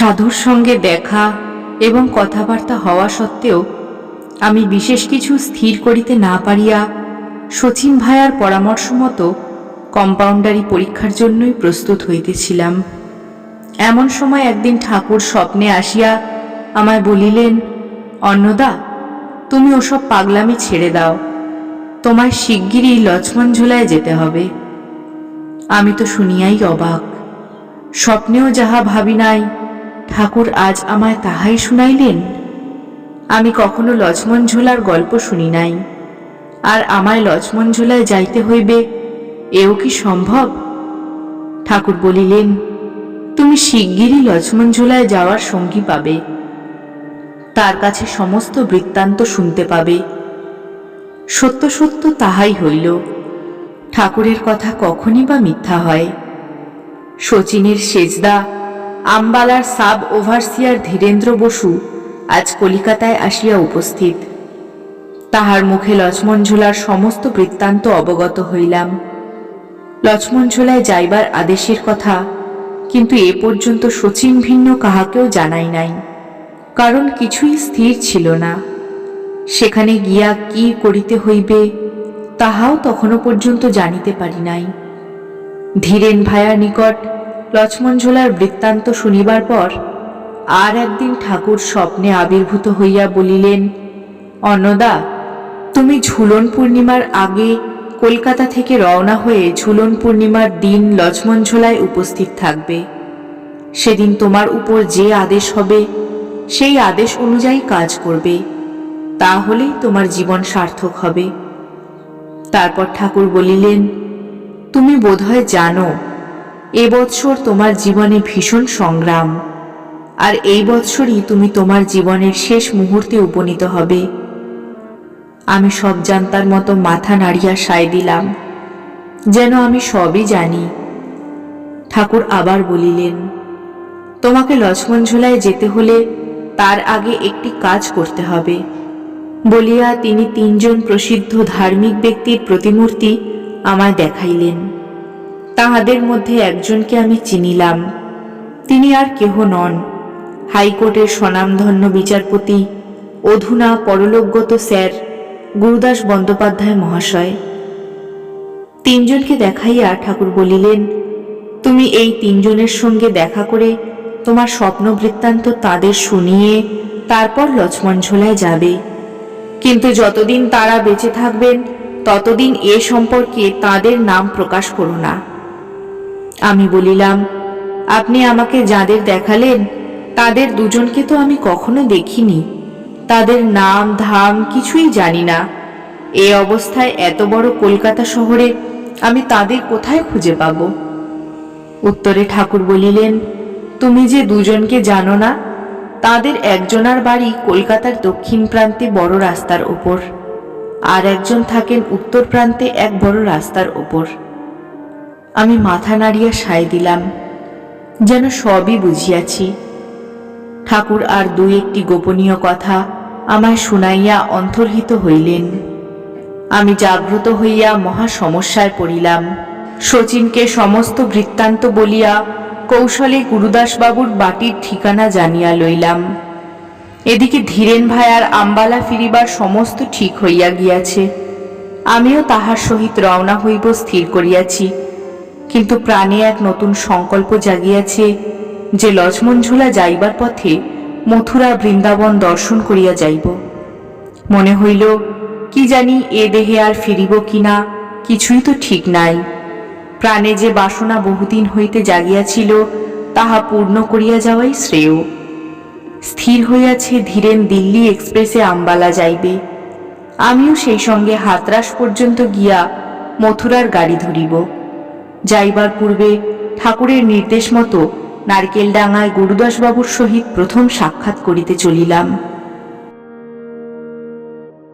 সাধুর সঙ্গে দেখা এবং কথাবার্তা হওয়া সত্ত্বেও আমি বিশেষ কিছু স্থির করিতে না পারিয়া শচীন ভায়ার পরামর্শ মতো কম্পাউন্ডারি পরীক্ষার জন্যই প্রস্তুত হইতেছিলাম। এমন সময় একদিন ঠাকুর স্বপ্নে আসিয়া আমায় বলিলেন, অন্নদা, তুমি ওসব পাগলামি ছেড়ে দাও। তোমায় শিগগিরই লক্ষ্মণ ঝোলায় যেতে হবে। আমি তো শুনিয়াই অবাক। স্বপ্নেও যাহা ভাবি নাই ঠাকুর আজ আমায় তাহাই শুনাইলেন? আমি কখনো লক্ষ্মণ ঝোলার গল্প শুনি নাই। আর আমায় লক্ষ্মণ ঝোলায় যাইতে হইবে, এও কি সম্ভব? ঠাকুর বলিলেন, তুমি শিগগিরই লক্ষ্মণ ঝোলায় যাওয়ার সঙ্গী পাবে। তার কাছে সমস্ত বৃত্তান্ত শুনতে পাবে। সত্য সত্য তাহাই হইল। ঠাকুরের কথা কখনই বা মিথ্যা হয়। শচীনের সেজদা আম্বালার সাব ওভারসিয়ার ধীরেন্দ্র বসু আজ কলিকাতায় আসিয়া উপস্থিত। তাহার মুখে লক্ষ্মণ ঝোলার সমস্ত বৃত্তান্ত অবগত হইলাম। লক্ষ্মণ ঝোলায় যাইবার আদেশের কথা কিন্তু এ পর্যন্ত শচীন ভিন্ন কাহাকেও জানাই নাই। কারণ কিছুই স্থির ছিল না। সেখানে গিয়া কি করিতে হইবে তাহাও তখনও পর্যন্ত জানিতে পারি নাই। ধীরেন ভায়ার নিকট লক্ষ্মণ ঝোলার বৃত্তান্ত শুনিবার পর আর একদিন ঠাকুর স্বপ্নে আবির্ভূত হইয়া বলিলেন, অন্নদা, তুমি ঝুলন পূর্ণিমার আগে কলকাতা থেকে রওনা হয়ে ঝুলন পূর্ণিমার দিন লক্ষ্মণ ঝোলায় উপস্থিত থাকবে। সেদিন তোমার উপর যে আদেশ হবে, সেই আদেশ অনুযায়ী কাজ করবে। তাহলেই তোমার জীবন সার্থক হবে। তারপর ঠাকুর বলিলেন, তুমি বোধহয় জানো এ বৎসর তোমার জীবনে ভীষণ সংগ্রাম। আর এই বৎসরই তুমি তোমার জীবনের শেষ মুহূর্তে উপনীত হবে। আমি সব জানতার মতো মাথা নাড়িয়া সায় দিলাম, যেন আমি সবই জানি। ঠাকুর আবার বলিলেন, তোমাকে লক্ষ্মণ ঝোলায় যেতে হলে তার আগে একটি কাজ করতে হবে। বলিয়া তিনি তিনজন প্রসিদ্ধ ধার্মিক ব্যক্তির প্রতিমূর্তি আমায় দেখাইলেন। তাহাদের মধ্যে একজনকে আমি চিনিলাম। তিনি আর কেহ নন। হাইকোর্টের স্বনামধন্য বিচারপতি, অধুনা পরলোকগত স্যার গুরুদাস বন্দ্যোপাধ্যায় মহাশয়। তিনজনকে দেখাইয়া ঠাকুর বলিলেন, তুমি এই তিনজনের সঙ্গে দেখা করে তোমার স্বপ্ন বৃত্তান্ত তাদের শুনিয়ে তারপর লক্ষ্মণ ঝোলায় যাবে। কিন্তু যতদিন তারা বেঁচে থাকবেন, ততদিন এ সম্পর্কে তাদের নাম প্রকাশ করো না। আমি বলিলাম, আপনি আমাকে যাদের দেখালেন, তাদের দুজনকে তো আমি কখনো দেখিনি। তাদের নাম, ধাম কিছুই জানি না। এ অবস্থায় এত বড় কলকাতা শহরে আমি তাদের কোথায় খুঁজে পাব? উত্তরে ঠাকুর বলিলেন, তুমি যে দুজনকে জানো না, তাদের একজনার বাড়ি কলকাতার দক্ষিণ প্রান্তে বড় রাস্তার ওপর, আর একজন থাকেন উত্তর প্রান্তে এক বড় রাস্তার ওপর। আমি মাথা নাড়িয়া সায় দিলাম, যেন সবই বুঝিয়াছি। ঠাকুর আর দুই একটি গোপনীয় কথা আমায় শুনাইয়া অন্তর্হিত হইলেন। আমি জাগ্রত হইয়া মহা সমস্যায় পড়িলাম। শচীনকে সমস্ত বৃত্তান্ত বলিয়া কৌশলে গুরুদাসবাবুর বাটির ঠিকানা জানিয়া লইলাম। এদিকে ধীরেন ভাইয়ার আম্বালা ফিরিবার সমস্ত ঠিক হইয়া গিয়াছে। আমিও তাহার সহিত রওনা হইব স্থির করিয়াছি। কিন্তু প্রাণে এক নতুন সংকল্প জাগিয়াছে যে লক্ষ্মণ ঝোলা যাইবার পথে মথুরা বৃন্দাবন দর্শন করিয়া যাইব। মনে হইল, কি জানি এ দেহে আর ফিরিব কিনা, কিছুই তো ঠিক নাই। প্রাণে যে বাসনা বহুদিন হইতে জাগিয়াছিল, তাহা পূর্ণ করিয়া যাওয়াই শ্রেয়। স্থির হইয়াছে ধীরেন দিল্লি এক্সপ্রেসে আম্বালা যাইবে। আমিও সেই সঙ্গে হাতরাস পর্যন্ত গিয়া মথুরার গাড়ি ধরিব। যাইবার পূর্বে ঠাকুরের নির্দেশ মতো নারকেল ডাঙায় গুরুদাসবাবুর সহিত প্রথম সাক্ষাৎ করিতে চলিলাম।